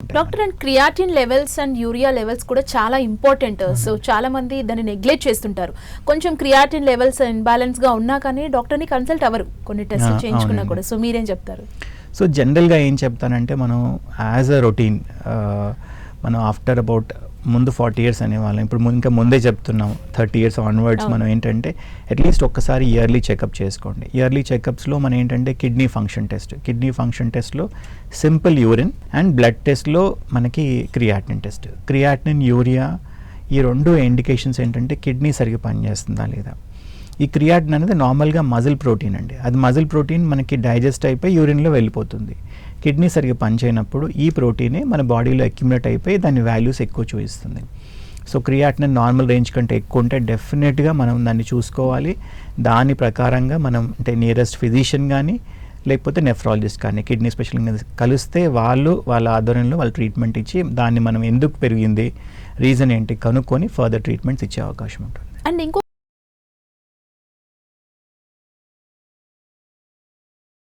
Doctor and creatine levels and urea levels కూడా చాలా important so చాలా మంది దాన్ని నెగ్లెక్ట్ చేస్తుంటారు. కొంచెం క్రియాటిన్ లెవెల్స్ ఇన్బ్యాలెన్స్గా ఉన్నా కానీ డాక్టర్ని కన్సల్ట్ అవ్వరు. కొన్ని టెస్ట్లు ఆ, చేయించుకున్నా. కూడా. సో మీరేం చెప్తారు? సో జనరల్గా ఏం చెప్తానంటే మనం యాజ్ అ రొటీన్ మనం ఆఫ్టర్ అబౌట్ ముందు ఫార్టీ ఇయర్స్ అనేవాళ్ళం. ఇప్పుడు ఇంకా ముందే చెప్తున్నాం థర్టీ ఇయర్స్ ఆన్వర్డ్స్. మనం ఏంటంటే అట్లీస్ట్ ఒక్కసారి ఇయర్లీ చెకప్ చేసుకోండి. ఇయర్లీ చెకప్స్లో మనం ఏంటంటే kidney function test. Kidney function టెస్ట్లో సింపుల్ యూరిన్ అండ్ బ్లడ్ టెస్ట్లో మనకి క్రియాటినిన్ టెస్ట్. క్రియాటినిన్ యూరియా ఈ రెండు ఇండికేషన్స్ ఏంటంటే కిడ్నీ సరిగ్గా పనిచేస్తుందా లేదా? ఈ క్రియాటిన్ అనేది నార్మల్గా మజిల్ ప్రోటీన్ అండి. అది మజిల్ ప్రోటీన్ మనకి డైజెస్ట్ అయిపోయి యూరిన్లో వెళ్ళిపోతుంది. కిడ్నీ సరిగ్గా పనిచేయనప్పుడు ఈ ప్రోటీనే మన బాడీలో అక్యుమిలేట్ అయిపోయి దాని వాల్యూస్ ఎక్కువ చూపిస్తుంది. సో క్రియాటిన్ నార్మల్ రేంజ్ కంటే ఎక్కువ ఉంటే డెఫినెట్గా మనం దాన్ని చూసుకోవాలి. దాని ప్రకారంగా మనం అంటే నియరెస్ట్ ఫిజిషియన్ కానీ లేకపోతే నెఫ్రాలజిస్ట్ కానీ కిడ్నీ స్పెషలిస్ట్ కలిస్తే వాళ్ళు వాళ్ళ ఆధ్వర్యంలో వాళ్ళు ట్రీట్మెంట్ ఇచ్చి దాన్ని మనం ఎందుకు పెరిగింది రీజన్ ఏంటి కనుక్కొని ఫర్దర్ ట్రీట్మెంట్స్ ఇచ్చే అవకాశం ఉంటుంది. అండ్ ఇంకో